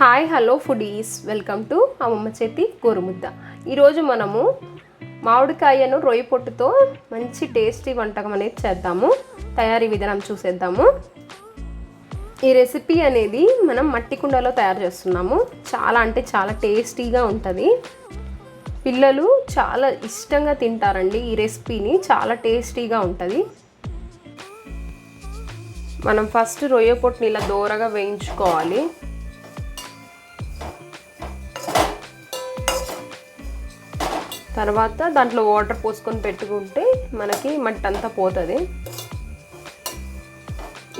Hi hello foodies. Welcome to Ammamma Chethi Gorumudda. ఈరోజు మనము మామిడికాయను రొయ్య పొట్టుతో మంచి టేస్టీ వంటకం అనేది చేద్దాము. తయారీ విధానం చూసేద్దాము. ఈ రెసిపీ అనేది మనం మట్టి కుండలో తయారు చేస్తున్నాము. చాలా అంటే చాలా టేస్టీగా ఉంటుంది. పిల్లలు చాలా ఇష్టంగా తింటారండి ఈ రెసిపీని. చాలా టేస్టీగా ఉంటుంది. మనం ఫస్ట్ రొయ్య పొట్టుని ఇలా దోరగా వేయించుకోవాలి. తర్వాత దాంట్లో వాటర్ పోసుకొని పెట్టుకుంటే మనకి మట్టి అంతా పోతుంది.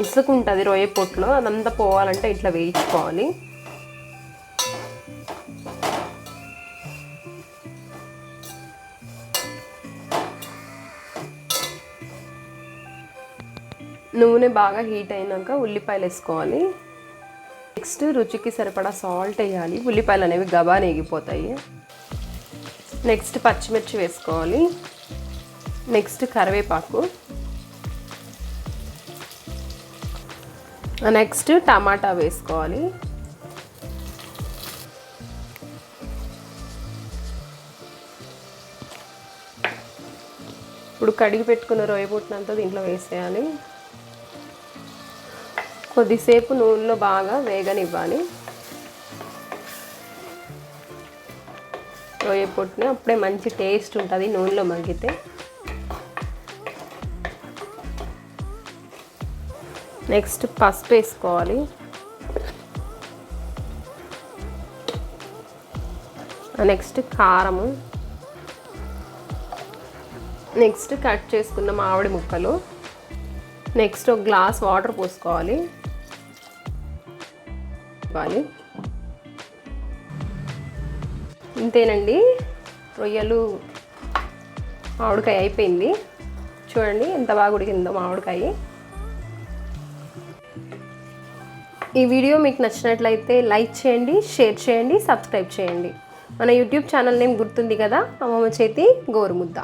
ఇసుక ఉంటుంది రొయ్య పొట్టులో అదంతా పోవాలంటే ఇట్లా వేయించుకోవాలి. నూనె బాగా హీట్ అయినాక ఉల్లిపాయలు వేసుకోవాలి. నెక్స్ట్ రుచికి సరిపడా సాల్ట్ వేయాలి. ఉల్లిపాయలు అనేవి గబా నెగిపోతాయి నెక్స్ట్ పచ్చిమిర్చి వేసుకోవాలి. నెక్స్ట్ కరివేపాకు. నెక్స్ట్ టమాటా వేసుకోవాలి. ఇప్పుడు కడిగి పెట్టుకున్న రొయ్యబుట్టినంత దీంట్లో వేసేయాలి. కొద్దిసేపు నూనెలో బాగా వేగనివ్వాలి. రొయ్య పొట్టుని అప్పుడే మంచి టేస్ట్ ఉంటుంది నూనెలో మగ్గితే నెక్స్ట్ పసుపు వేసుకోవాలి. నెక్స్ట్ కారము. నెక్స్ట్ కట్ చేసుకున్న మామిడి ముక్కలు. నెక్స్ట్ ఒక గ్లాస్ వాటర్ పోసుకోవాలి. ఇవ్వాలి ఇంతేనండి. రొయ్యలు మామిడికాయ అయిపోయింది. చూడండి ఎంత బాగా ఉడికిందో మామిడికాయ. ఈ వీడియో మీకు నచ్చినట్లయితే లైక్ చేయండి షేర్ చేయండి సబ్స్క్రైబ్ చేయండి. మన యూట్యూబ్ ఛానల్ నేమ్ గుర్తుంది కదా అమ్మమ్మ చేతి గోరుముద్ద.